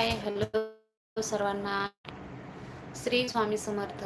Hi hello सर्वांना. श्री स्वामी समर्थ.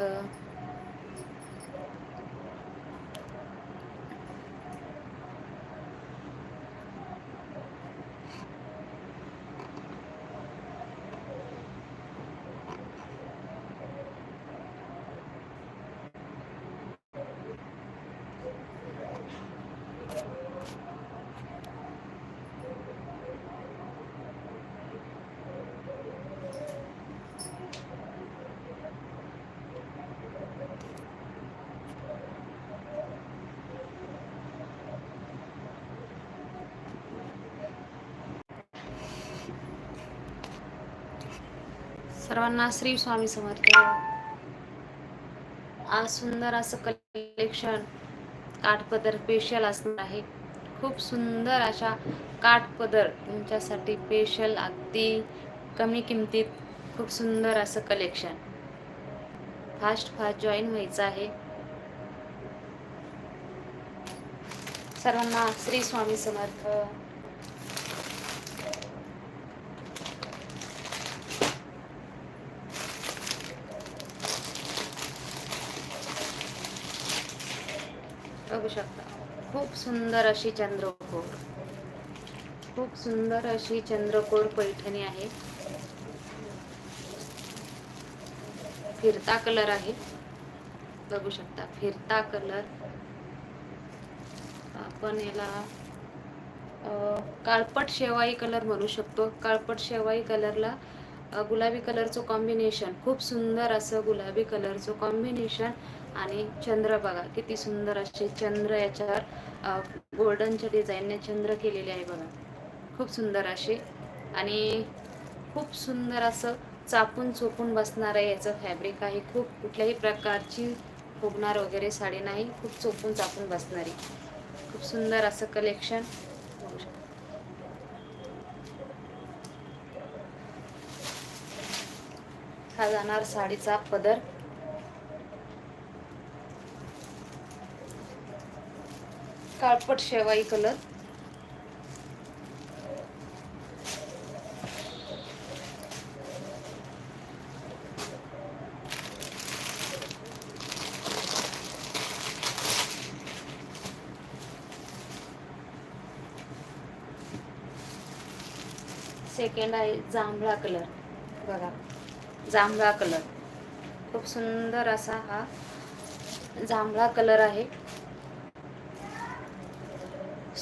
सर्वांना श्री स्वामी समर्थ. आज सुंदर असं कलेक्शन काठपदर स्पेशल असणार आहे. खूप सुंदर अशा काठपदर तुमच्यासाठी स्पेशल अगदी कमी किमतीत खूप सुंदर असं कलेक्शन फास्ट फास्ट जॉईन व्हायचं आहे. सर्वांना श्री स्वामी समर्थ बघू शकता खूप सुंदर अशी चंद्रकोर. खूप सुंदर अशी चंद्रकोर पैठणी आहे. फिरता कलर आहे. बघू शकता फिरता कलर. आपण याला काळपट शेवाई कलर म्हणू शकतो. काळपट शेवाई कलरला गुलाबी कलरचं कॉम्बिनेशन खूप सुंदर असं गुलाबी कलरचं कॉम्बिनेशन आणि चंद्र बघा किती सुंदर असे चंद्र याच्यावर गोल्डनच्या डिझाईनने चंद्र केलेले आहे बघा. खूप सुंदर असे. आणि खूप सुंदर असं चापून चोपून बसणार आहे याचं फॅब्रिक आहे. खूप कुठल्याही प्रकारची फुगणार वगैरे साडी नाही. खूप चोपून चापून बसणारी. खूप सुंदर असं कलेक्शन हा जाणार साडीचा पदर. काळपट शेवाई कलर. सेकंड आहे जांभळा कलर. बघा जांभळा कलर. खूप सुंदर असा हा जांभळा कलर आहे.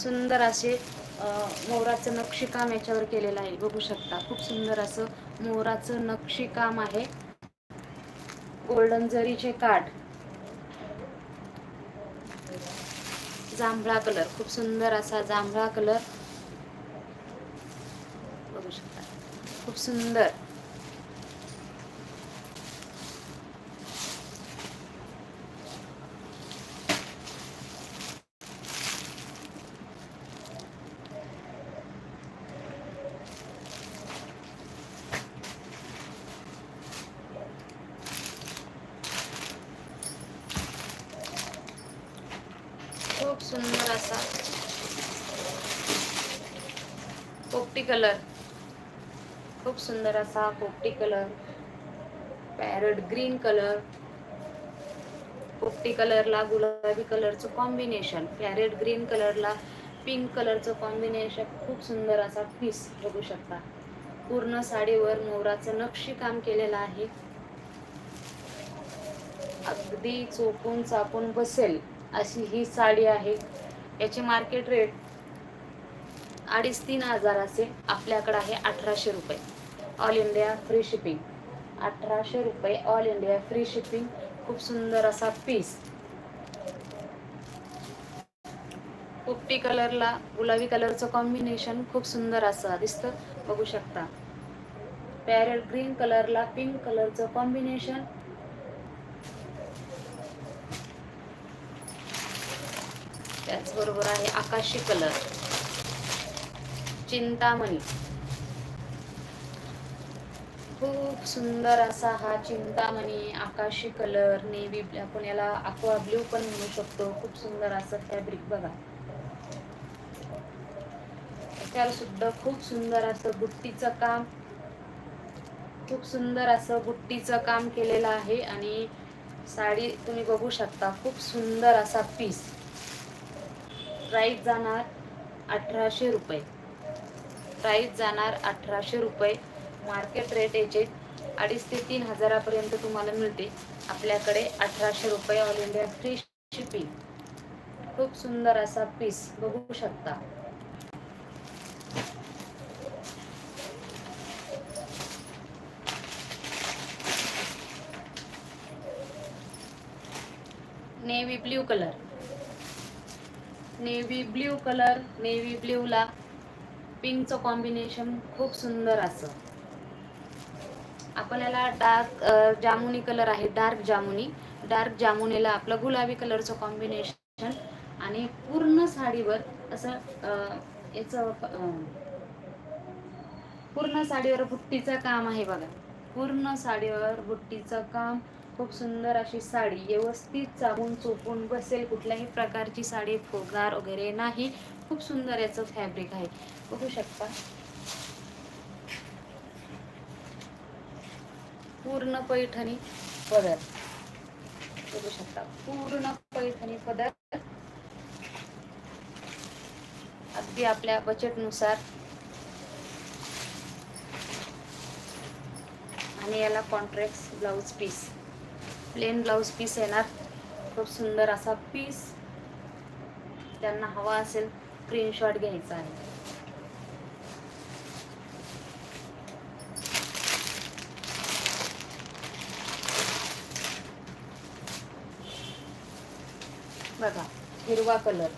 सुंदर असे मोराचं नक्षीकाम याच्यावर केलेलं आहे. बघू शकता खूप सुंदर असं मोराचं नक्षीकाम आहे. गोल्डन जरीचे काठ. जांभळा कलर खूप सुंदर असा जांभळा कलर बघू शकता. खूप सुंदर खूप सुंदर असा पोपटी कलर खूप सुंदर असा पोपटी कलर पॅरट ग्रीन कलर पोपटी कलरला गुलाबी कलरचं कॉम्बिनेशन पॅरेट ग्रीन कलरला पिंक कलरचं कॉम्बिनेशन खूप सुंदर असा पीस बघू शकता. पूर्ण साडीवर मोराचं नक्षी काम केलेलं आहे. अगदी चोपून चापून बसेल अशी ही साडी आहे. याची मार्केट रेट अडीच तीन हजार असे आपल्याकडे आहे अठराशे रुपये. ऑल इंडिया फ्री शिपिंग अठराशे रुपये ऑल इंडिया फ्री शिपिंग खूप सुंदर असा पीस पोपटी कलरला गुलाबी कलरचं कॉम्बिनेशन खूप सुंदर असं दिसतं. बघू शकता. पॅरेट ग्रीन कलरला पिंक कलरचं कॉम्बिनेशन त्याचबरोबर आहे आकाशी कलर चिंतामणी. खूप सुंदर असा हा चिंतामणी आकाशी कलर नेव्ही आपण याला अक्वा ब्ल्यू पण म्हणू शकतो. खूप सुंदर असं फॅब्रिक बघा. त्याला सुद्धा खूप सुंदर असं बुट्टीचं काम खूप सुंदर असं बुट्टीचं काम केलेलं आहे आणि साडी तुम्ही बघू शकता खूप सुंदर असा पीस प्राईस जाणार अठराशे रुपये. प्राईस जाणार अठराशे रुपये. मार्केट रेट याचे अडीच ते तीन हजारापर्यंत तुम्हाला मिळते आपल्याकडे अठराशे रुपये ऑल इंडिया फ्री शिपिंग. खूप सुंदर असा पीस बघू शकता. Navy blue colour. Navy blue colour navy ब्ल्यूला पिंकचं कॉम्बिनेशन खूप सुंदर असं. आपण याला डार्क जामुनी कलर आहे डार्क जामुनी. डार्क जामुनीला आपलं गुलाबी कलरचं कॉम्बिनेशन आणि पूर्ण साडीवर असं याचं पूर्ण साडीवर बुट्टीचं काम आहे बघा. पूर्ण साडीवर बुट्टीचं काम. खूप सुंदर अशी साडी. व्यवस्थित चाबून चोपून बसेल कुठल्याही प्रकारची साडी फोगार वगैरे नाही. खूप सुंदर याचं फॅब्रिक आहे. बघू शकता. पूर्ण पैठणी पदर. बघू शकता. पूर्ण पैठणी पदर. अगदी आपल्या बजेटनुसार. आणि याला contrast blouse piece plain blouse piece येणार. खूप सुंदर असा पीस त्यांना हवा असेल स्क्रीनशॉट घ्यायचा आहे. बघा हिरवा कलर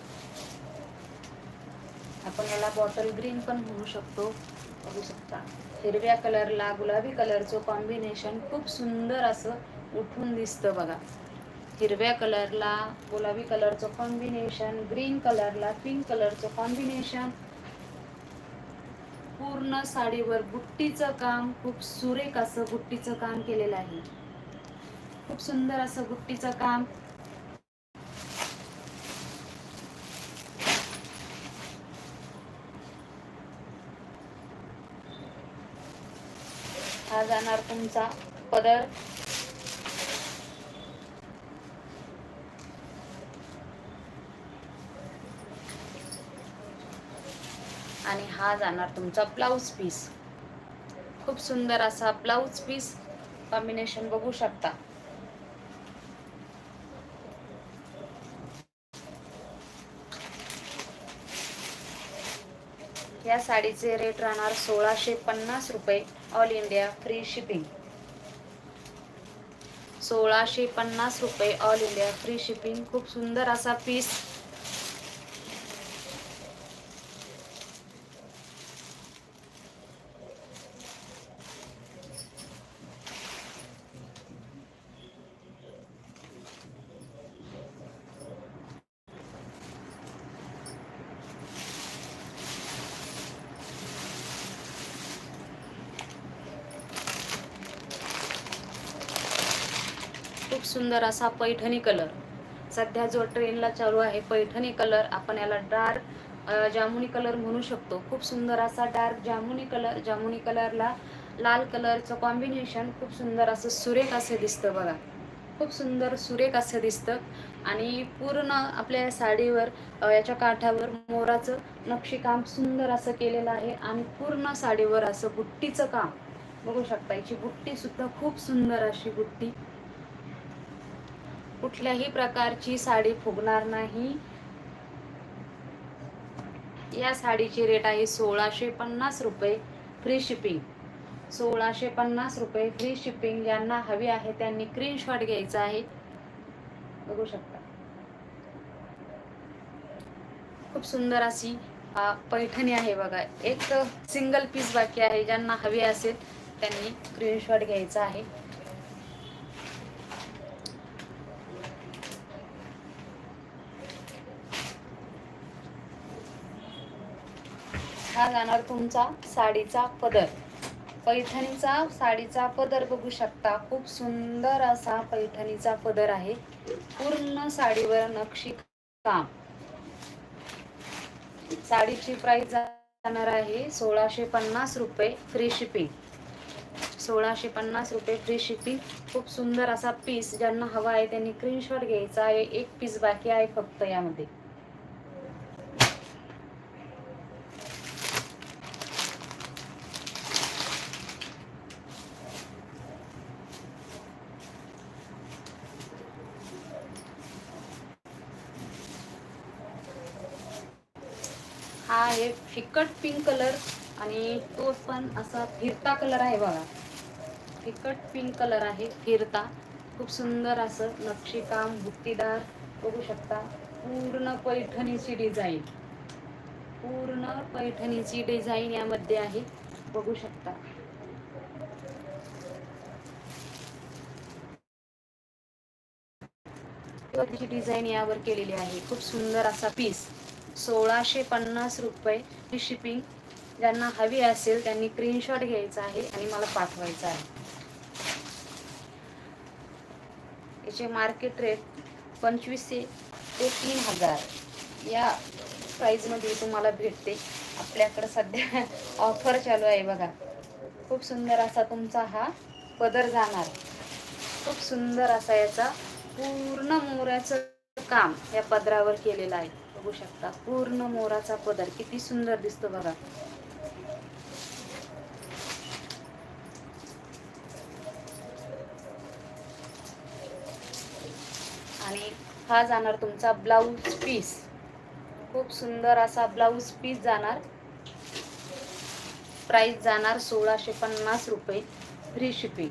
आपण याला बॉटल ग्रीन पण म्हणू शकतो. बघू शकता. हिरव्या कलरला गुलाबी कलरचं कॉम्बिनेशन खूप सुंदर असं उठून दिसतं बघा. हिरव्या कलरला गुलाबी कलरचं कॉम्बिनेशन ग्रीन कलरला पिंक कलरचं कॉम्बिनेशन पूर्ण साडीवर बुट्टीचं काम खूप सुरेख असं बुट्टीचं काम केलेलं आहे. खूप सुंदर असं बुट्टीचं काम. हा जाणार तुमचा पदर. आणि हा जाणार तुमचा ब्लाऊज पीस. खूप सुंदर असा ब्लाऊज पीस कॉम्बिनेशन बघू शकता. या साडीचे रेट राहणार सोळाशे पन्नास रुपये ऑल इंडिया फ्री शिपिंग सोळाशे पन्नास रुपये ऑल इंडिया फ्री शिपिंग खूप सुंदर असा पीस खूप सुंदर असा पैठणी कलर. सध्या जो ट्रेनला चालू आहे पैठणी कलर आपण याला डार्क जामुनी कलर म्हणू शकतो. खूप सुंदर असा डार्क जामुनी कलर जामुनी कलरला लाल कलरचं कॉम्बिनेशन खूप सुंदर असं सुरेख असं दिसतं बघा. खूप सुंदर सुरेख असं दिसतं. आणि पूर्ण आपल्या साडीवर याच्या काठावर मोराचं नक्षीकाम सुंदर असं केलेलं आहे. आणि पूर्ण साडीवर असं बुट्टीचं काम. बघू शकता याची बुट्टीसुद्धा खूप सुंदर अशी बुट्टी. कुठल्याही प्रकारची साडी फुगणार नाही. या साडीची रेट आहे सोळाशे पन्नास रुपये फ्री शिपिंग सोळाशे पन्नास रुपये फ्री शिपिंग ज्यांना हवी आहे त्यांनी स्क्रीनशॉट घ्यायचा आहे. बघू शकता. खूप सुंदर अशी पैठणी आहे बघा. एक सिंगल पीस बाकी आहे ज्यांना हवी असेल त्यांनी स्क्रीनशॉट घ्यायचा आहे. हा जाणार तुमचा साडीचा पदर. पैठणीचा साडीचा पदर बघू शकता. खूप सुंदर असा पैठणीचा पदर आहे. पूर्ण साडीवर नक्षी काम. साडीची प्राइस जाणार आहे सोळाशे पन्नास रुपये फ्री शिपिंग सोळाशे पन्नास रुपये फ्री शिपिंग खूप सुंदर असा पीस ज्यांना हवा आहे त्यांनी स्क्रीनशॉट घ्यायचा आहे. एक पीस बाकी आहे फक्त यामध्ये हा आहे फिकट पिंक कलर आणि तो पण असा फिरता कलर आहे बघा. फिकट पिंक कलर आहे फिरता. खूप सुंदर असं नक्षीकाम भुक्तीदार बघू शकता. पूर्ण पैठणीची डिझाईन पूर्ण पैठणीची डिझाईन यामध्ये आहे. बघू शकता. डिझाईन यावर केलेली आहे. खूप सुंदर असा पीस सोळाशे पन्नास रुपये ही शिपिंग ज्यांना हवी असेल त्यांनी स्क्रीनशॉट घ्यायचा आहे आणि मला पाठवायचा आहे. याचे मार्केट रेट पंचवीसशे ते तीन हजार. या प्राईजमध्ये तुम्हाला भेटते. आपल्याकडं सध्या ऑफर चालू आहे बघा. खूप सुंदर असा तुमचा हा पदर जाणार. खूप सुंदर असा याचा पूर्ण मोऱ्याचं काम या पदरावर केलेलं आहे. बघू शकता. पूर्ण मोराचा पदर. किती सुंदर दिसतो बघा. आणि हा जाणार तुमचा ब्लाऊज पीस. खूप सुंदर असा ब्लाऊज पीस जाणार. प्राइस जाणार सोळाशे पन्नास रुपये. Free shipping.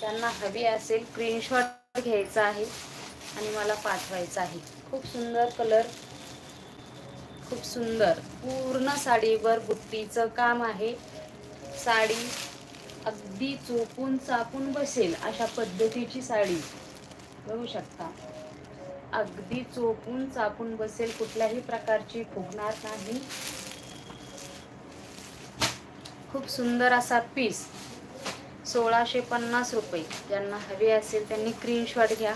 त्यांना हवी असेल स्क्रीनशॉट घ्यायचा आहे आणि मला पाठवायचा आहे. खूप सुंदर कलर खूप सुंदर. पूर्ण साडीवर बुट्टीचं काम आहे. साडी अगदी चोपून चापून बसेल अशा पद्धतीची साडी. बघू शकता. अगदी चोपून चापून बसेल कुठल्याही प्रकारची फुगणार नाही. खूप सुंदर असा पीस सोळाशे पन्नास रुपये. ज्यांना हवे असेल त्यांनी स्क्रीनशॉट घ्या.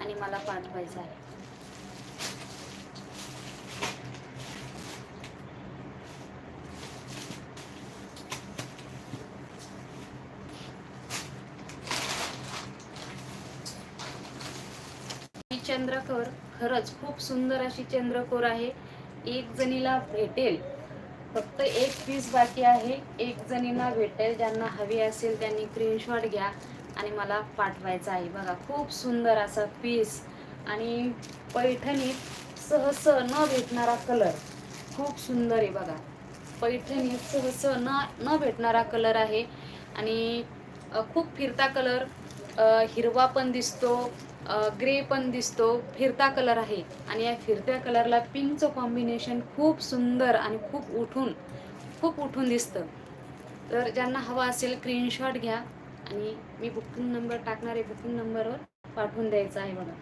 आणि मला पाठवायचं आहे. चंद्रकोर खरंच खूप सुंदर अशी चंद्रकोर आहे. एक जणीला भेटेल. फक्त एक पीस बाकी आहे. एक जणींना भेटेल ज्यांना हवी असेल त्यांनी स्क्रीनशॉट घ्या आणि मला पाठवायचा आहे. बघा खूप सुंदर असा पीस आणि पैठणीत सहस न भेटणारा कलर खूप सुंदर आहे बघा. पैठणीत सहस न न भेटणारा कलर आहे. आणि खूप फिरता कलर हिरवा पण दिसतो. ग्रे पण दिसतो फिरता कलर आहे. आणि या फिरत्या कलरला पिंकचं कॉम्बिनेशन खूप सुंदर आणि खूप उठून खूप उठून दिसतं. तर ज्यांना हवा असेल स्क्रीनशॉट घ्या आणि मी बुकिंग नंबर टाकणार आहे बुकिंग नंबरवर पाठवून द्यायचा आहे बघा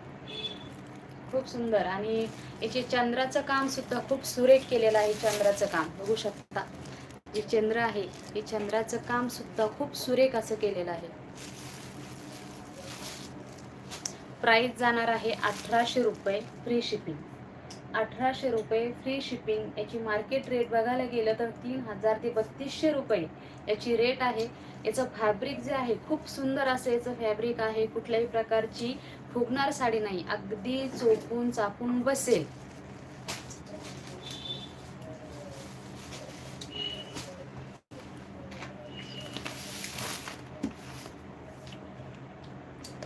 खूप सुंदर. आणि याचे चंद्राचं काम सुद्धा खूप सुरेख केलेलं आहे चंद्राचं काम. बघू शकता जे चंद्र आहे हे चंद्राचं काम सुद्धा खूप सुरेख असं केलेलं आहे. प्राईस जाणार आहे अठराशे रुपये फ्री शिपिंग अठराशे रुपये फ्री शिपिंग याची मार्केट रेट बघायला गेलं तर तीन हजार ते बत्तीसशे रुपये याची रेट आहे. याचं फॅब्रिक जे आहे खूप सुंदर असं याचं फॅब्रिक आहे. कुठल्याही प्रकारची फुगणार साडी नाही. अगदी चोपून चापून बसेल.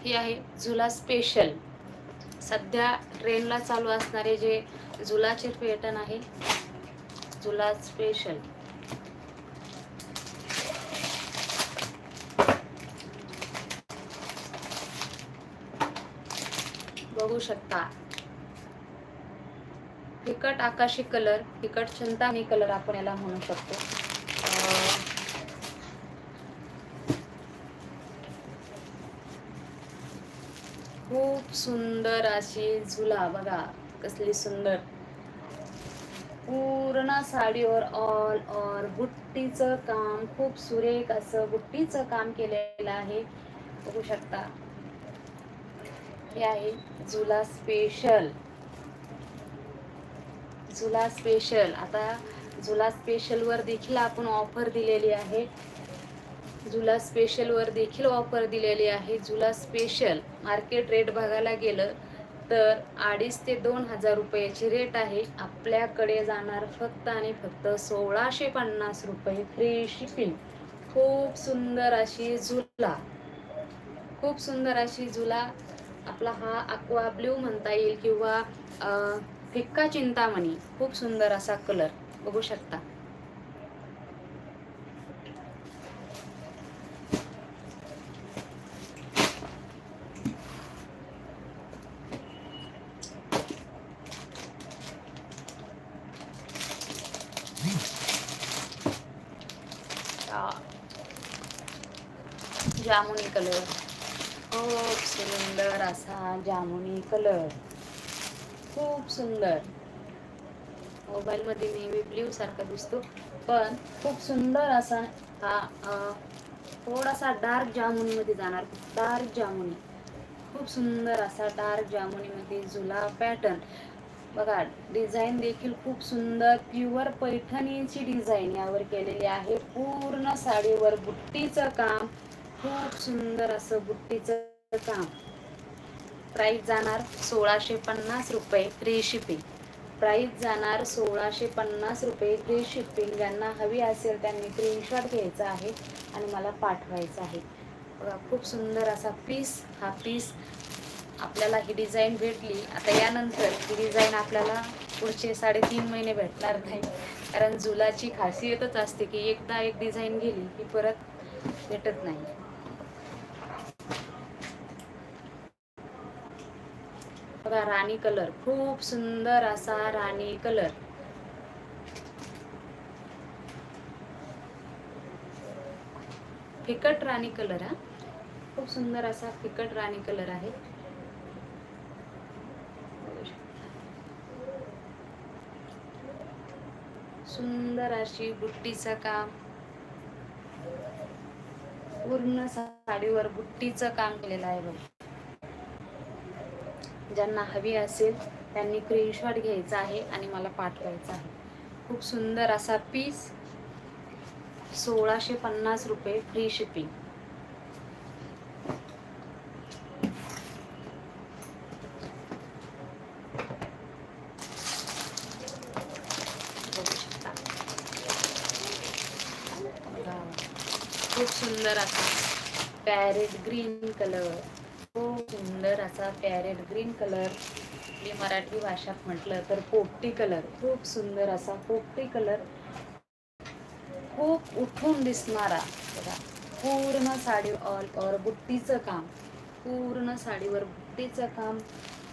ही आहे झुला स्पेशल सध्या ट्रेनला चालू असणारे जे झुलाचे पर्यटन आहे झुला स्पेशल बघू शकता. फिकट आकाशी कलर फिकट चंतानी कलर आपण याला म्हणू शकतो अं, खूप सुंदर अशी झुला बघा कसली सुंदर. पूर्ण साडीवर ऑल ऑर बुट्टीचं काम खूप सुरेख असं बुट्टीचं काम केलेलं आहे. बघू शकता. हे आहे झुला स्पेशल झुला स्पेशल आता झुला स्पेशलवर देखील आपण ऑफर दिलेली आहे. झुला स्पेशलवर देखील ऑफर दिलेली आहे. झुला स्पेशल मार्केट रेट बघायला गेलं तर अडीच ते दोन हजार रुपयाची रेट आहे. आपल्याकडे जाणार फक्त आणि फक्त सोळाशे पन्नास रुपये फ्री शिपिंग खूप सुंदर अशी झुला खूप सुंदर अशी झुला आपला हा अक्वा ब्ल्यू म्हणता येईल किंवा फिक्का चिंतामणी. खूप सुंदर असा कलर बघू शकता आ, जामुनी कलर खूप सुंदर असा जामुनी कलर. खूप सुंदर. मोबाईलमध्ये नेहमी ब्ल्यू सारखा दिसतो पण खूप सुंदर असा हा थोडासा डार्क जामुनीमध्ये जाणार डार्क जामुनी. खूप सुंदर असा डार्क जामुनीमध्ये झुला पॅटर्न. बघा डिझाईन देखील खूप सुंदर प्युअर पैठणीची डिझाईन यावर केलेली आहे. पूर्ण साडीवर बुट्टीचं काम खूप सुंदर असं बुट्टीचं काम. प्राईज जाणार सोळाशे पन्नास रुपये फ्री शिपिंग प्राईज जाणार सोळाशे पन्नास रुपये फ्री शिपिंग ज्यांना हवी असेल त्यांनी स्क्रीनशॉट घ्यायचा आहे आणि मला पाठवायचा आहे. बघा खूप सुंदर असा पीस हा पीस आपल्याला ही डिझाईन भेटली. आता यानंतर ही डिझाईन आपल्याला पुढचे साडेतीन महिने भेटणार नाही. कारण जुलाची खासियतच असते की एकदा एक डिझाईन गेली की परत भेटत नाही. बघा राणी कलर. खूप सुंदर असा राणी कलर. फिकट राणी कलर हा? खूप सुंदर असा फिकट राणी कलर आहे. सुंदर अशी बुट्टीचं काम पूर्ण साडीवर बुट्टीचं काम केलेलं आहे बघ. ज्यांना हवी असेल त्यांनी स्क्रीनशॉट घ्यायचा आहे आणि मला पाठवायचा आहे. खूप सुंदर असा पीस सोळाशे पन्नास रुपये फ्री शिपिंग खूप सुंदर असा. पॅरेट ग्रीन कलर सुंदर असा पॅरेट ग्रीन कलर आपली मराठी भाषात म्हटलं तर पोपटी कलर खूप सुंदर असा पोपटी कलर खूप उठून दिसणारा बघा पूर्ण साडी ऑल ओव्हर बुट्टीचं काम पूर्ण साडीवर बुट्टीचं काम.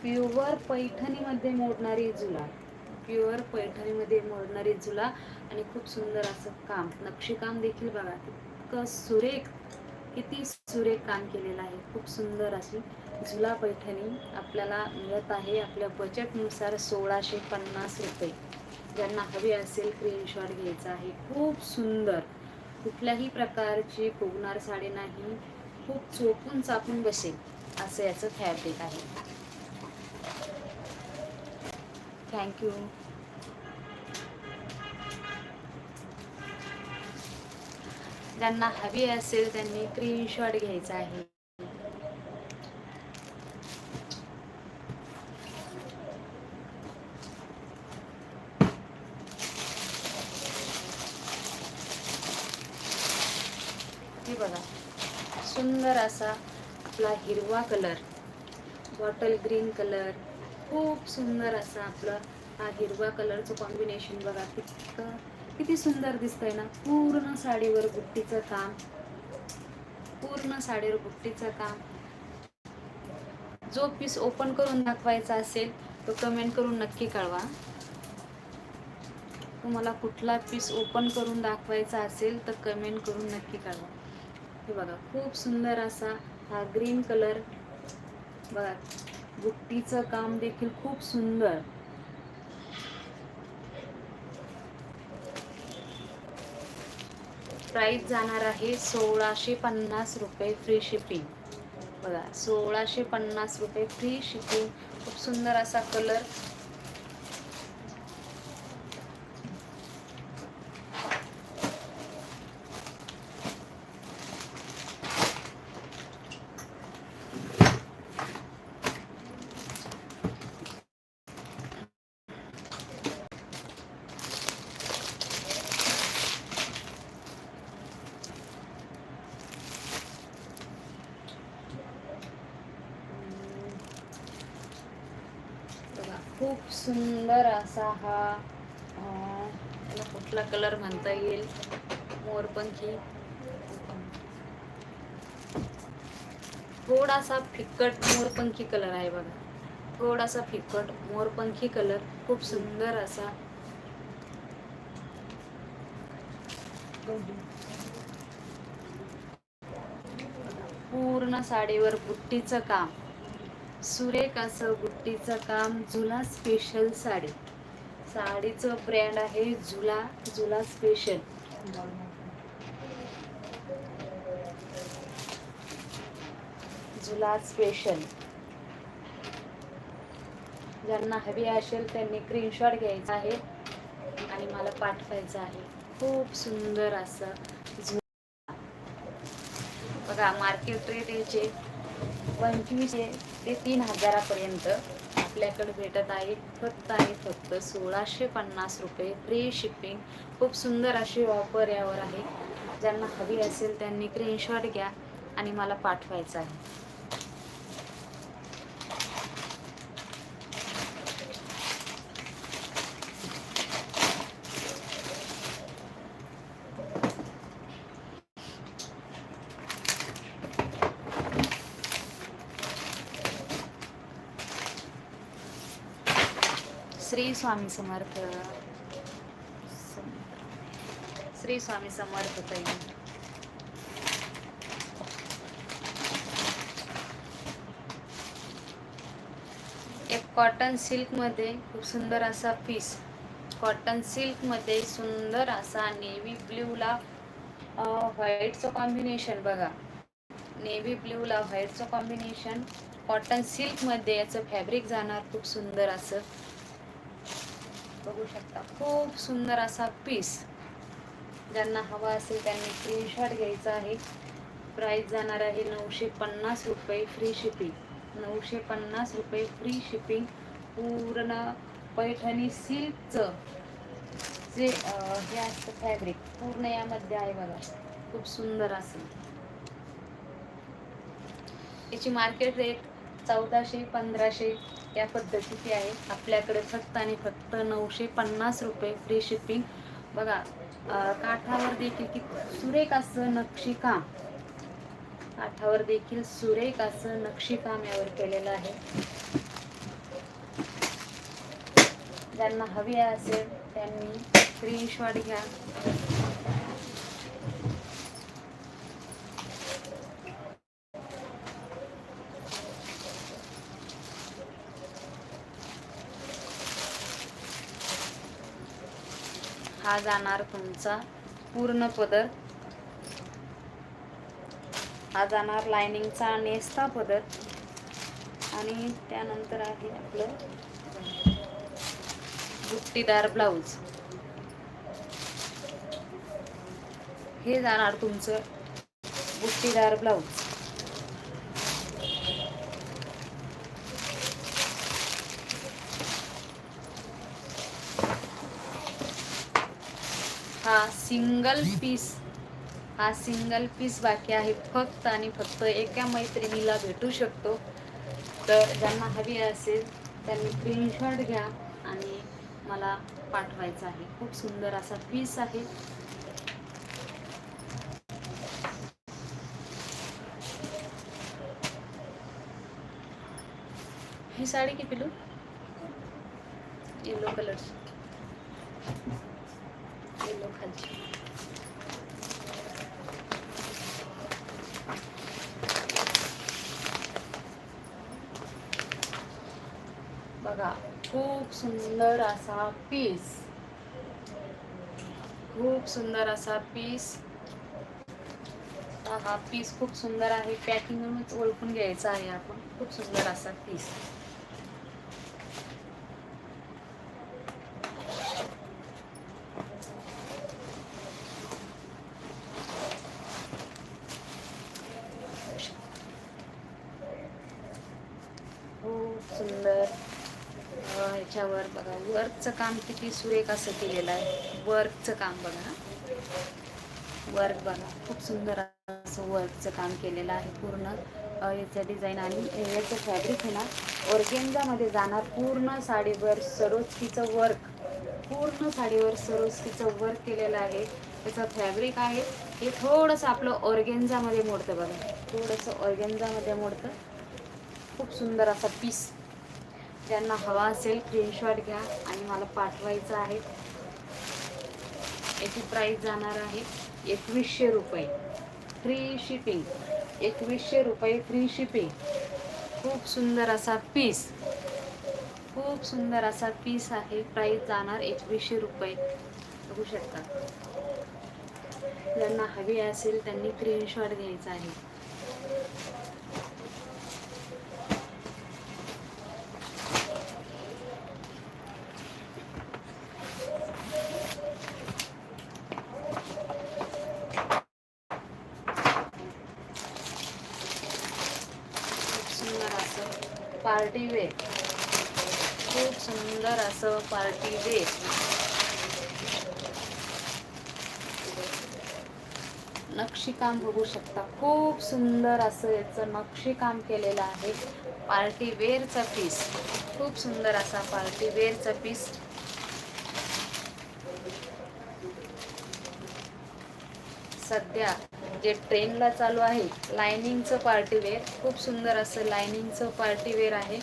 प्युअर पैठणीमध्ये मोडणारी जुला प्युअर पैठणीमध्ये मोडणारी जुला आणि खूप सुंदर असं काम नक्षीकाम देखील बघा इतकं सुरेख किती सुरेख काम केलेलं आहे. खूप सुंदर अशी झुला पैठणी आपल्याला मिळत आहे. आपल्या बजेटनुसार सोळाशे पन्नास रुपये. ज्यांना हवी असेल स्क्रीनशॉट घ्यायचा आहे. खूप सुंदर. कुठल्याही प्रकारची कोगणार साडी नाही. खूप चोपून चापून बसेल असं याचं फॅब्रिक आहे. थँक्यू ज्यांना हवी असेल त्यांनी स्क्रीनशॉट घ्यायचा आहे. बघा सुंदर असा आपला हिरवा कलर बॉटल ग्रीन कलर खूप सुंदर असा आपला हा हिरवा कलरचं कॉम्बिनेशन बघा कितकं किती सुंदर दिसतंय ना. पूर्ण साडीवर बुट्टीचं काम. पूर्ण साडीवर बुट्टीचं काम. जो पीस ओपन करून दाखवायचा असेल तो कमेंट करून नक्की कळवा. तुम्हाला कुठला पीस ओपन करून दाखवायचा असेल तर कमेंट करून नक्की कळवा. हे बघा खूप सुंदर असा हा ग्रीन कलर बघा बुट्टीचं काम देखील खूप सुंदर. प्राईस जाणार आहे सोळाशे पन्नास रुपये फ्री शिपिंग बघा सोळाशे पन्नास रुपये फ्री शिपिंग खूप सुंदर असा कलर खूप सुंदर असा हा अं, याला कुठला कलर म्हणता येईल मोरपंखी असा फिकट मोरपंखी कलर आहे बघा. थोडासा फिकट मोरपंखी कलर खूप सुंदर असा. पूर्ण साडीवर बुट्टीचं काम. सुरेख असं बुट्टीचं काम झुला स्पेशल साडी. साडीचं ब्रँड आहे झुला झुला स्पेशल झुला स्पेशल ज्यांना हवी असेल त्यांनी स्क्रीनशॉट घ्यायचा आहे आणि मला पाठवायचं आहे. खूप सुंदर असं झुला बघा मार्केट रेट याचे पंचवीस ते तीन हजारापर्यंत आपल्याकडे भेटत आहे. फक्त आणि फक्त सोळाशे पन्नास रुपये फ्री शिपिंग खूप सुंदर अशी ऑफर यावर आहे. ज्यांना हवी असेल त्यांनी स्क्रीनशॉट घ्या आणि मला पाठवायचं आहे श्री स्वामी समर्थ. श्री स्वामी समर्थ ताई. एक कॉटन सिल्कमध्ये खूप सुंदर असा पीस कॉटन सिल्कमध्ये सुंदर असा नेव्ही ब्ल्यूला व्हाईटचं कॉम्बिनेशन बघा. नेव्ही ब्ल्यूला व्हाईटचं कॉम्बिनेशन कॉटन सिल्कमध्ये याचं फॅब्रिक जाणार खूप सुंदर असं. बघू शकता. खूप सुंदर असा पीस ज्यांना हवा असेल त्यांनी स्क्रीनशॉट घ्यायचा आहे. प्राईस जाणार आहे नऊशे पन्नास रुपये फ्री शिपिंग नऊशे पन्नास रुपये फ्री शिपिंग पूर्ण पैठणी सिल्कचं जे हे असतं फॅब्रिक पूर्ण यामध्ये आहे बघा. खूप सुंदर असेल याची मार्केट रेट चौदाशे पंधराशे या पद्धतीची आहे. आपल्याकडे फक्त आणि फक्त नऊशे पन्नास रुपये फ्री शिपिंग बघा काठावर देखील कि सुरेख असं नक्षीकाम काठावर देखील सुरेख असं नक्षीकाम यावर केलेलं आहे. ज्यांना हवी असेल त्यांनी स्क्रीनशॉट घ्या. हा जाणार तुमचा पूर्ण पदर हा जाणार लायनिंगचा नेसता पदर आणि त्यानंतर आहे आपलं बुट्टीदार ब्लाऊज. हे जाणार तुमचं बुट्टीदार ब्लाऊज हा सिंगल पीस हा सिंगल पीस बाकी आहे. फक्त आणि फक्त एका मैत्रिणीला भेटू शकतो. तर ज्यांना हवी असेल त्यांनी स्क्रीनशॉट घ्या आणि मला पाठवायचा आहे. खूप सुंदर असा पीस आहे. ही साडी की पिलू? येलो कलरची येलो खालची बघा खूप सुंदर असा पीस खूप सुंदर असा पीस हा पीस खूप सुंदर आहे. पॅकिंगच ओळखून घ्यायचा आहे आपण. खूप सुंदर असा पीस खूप सुंदर अं, ह्याच्यावर बघा वर्कचं काम किती सुरेख असं केलेलं आहे. वर्कचं काम बघा. वर्क बघा. खूप सुंदर असं वर्कचं काम केलेलं आहे पूर्ण. याचं डिझाईन आणि याचं फॅब्रिक आहे ना ऑर्गेंजामध्ये जाणार पूर्ण साडीवर सरोस्कीचं वर्क पूर्ण साडीवर सरोस्कीचं वर्क केलेलं आहे. त्याचं फॅब्रिक आहे. हे थोडंसं आपलं ऑर्गेंजामध्ये मोडतं बघा. थोडंसं ऑर्गेंजामध्ये मोडतं. खूप सुंदर असा पीस ज्यांना हवा असेल स्क्रीनशॉट घ्या आणि मला पाठवायचं आहे. याची प्राईस जाणार आहे एकवीसशे रुपये. फ्री शिपिंग एकवीसशे रुपये फ्री शिपिंग खूप सुंदर असा पीस खूप सुंदर असा पीस आहे. प्राईस जाणार एकवीसशे रुपये. बघू शकता. ज्यांना हवी असेल त्यांनी स्क्रीनशॉट घ्यायचा आहे खूप सुंदर असं पार्टी वेअर खूप सुंदर असं पार्टी वेअर नक्षीकाम बघू शकता. खूप सुंदर असं याचं नक्षीकाम केलेलं आहे. पार्टी वेअरचा पीस खूप सुंदर असा पार्टी वेअरचा पीस सध्या जे ट्रेनला चालू आहे लायनिंगचं पार्टीवेअर खूप सुंदर असं लायनिंगचं पार्टीवेअर आहे.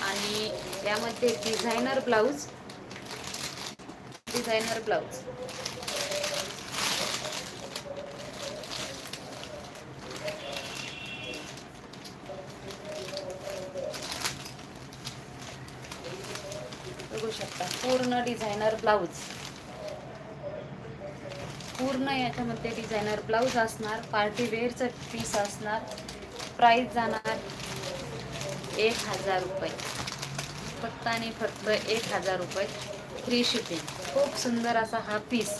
आणि त्यामध्ये डिझायनर ब्लाऊज डिझायनर ब्लाऊज बघू शकता पूर्ण डिझायनर ब्लाऊज पूर्ण याच्यामध्ये डिझायनर ब्लाऊज असणार पार्टी वेअरचं पीस असणार प्राईस जाणार एक हजार रुपये. फक्त आणि फक्त एक हजार रुपये. फ्री शिपिंग खूप सुंदर असा हा पीस.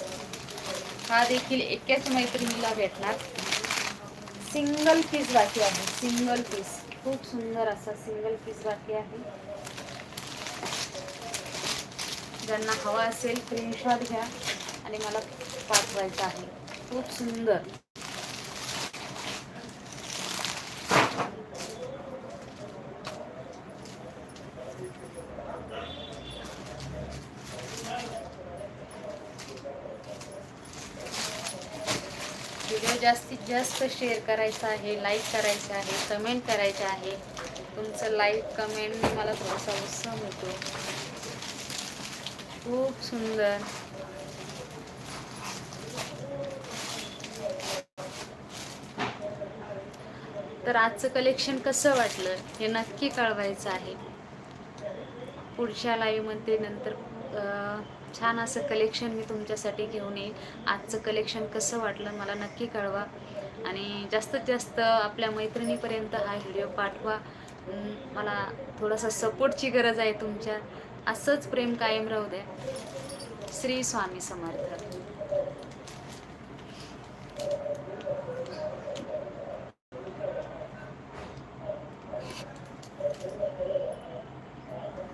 हा देखील एकाच मैत्रिणीला भेटणार. सिंगल पीस बाकी आहे. सिंगल पीस खूप सुंदर असा सिंगल पीस बाकी आहे. ज्यांना हवा असेल स्क्रीनशॉट घ्या आणि मला पाठवायचं आहे. खूप सुंदर. व्हिडिओ जास्तीत जास्त शेअर करायचा आहे लाईक करायचं आहे कमेंट करायचं आहे. तुमचं लाईक कमेंटने मला थोडासा उत्साह मिळतो. खूप सुंदर. तर आजचं कलेक्शन कसं वाटलं हे नक्की कळवायचं आहे. पुढच्या लाईव्हमध्ये नंतर छान असं कलेक्शन मी तुमच्यासाठी घेऊन येईल आजचं कलेक्शन कसं वाटलं मला नक्की कळवा. आणि जास्तीत जास्त आपल्या मैत्रिणीपर्यंत हा व्हिडिओ पाठवा. मला थोडासा सपोर्टची गरज आहे तुमच्या. असंच प्रेम कायम राहू द्या. श्री स्वामी समर्थ.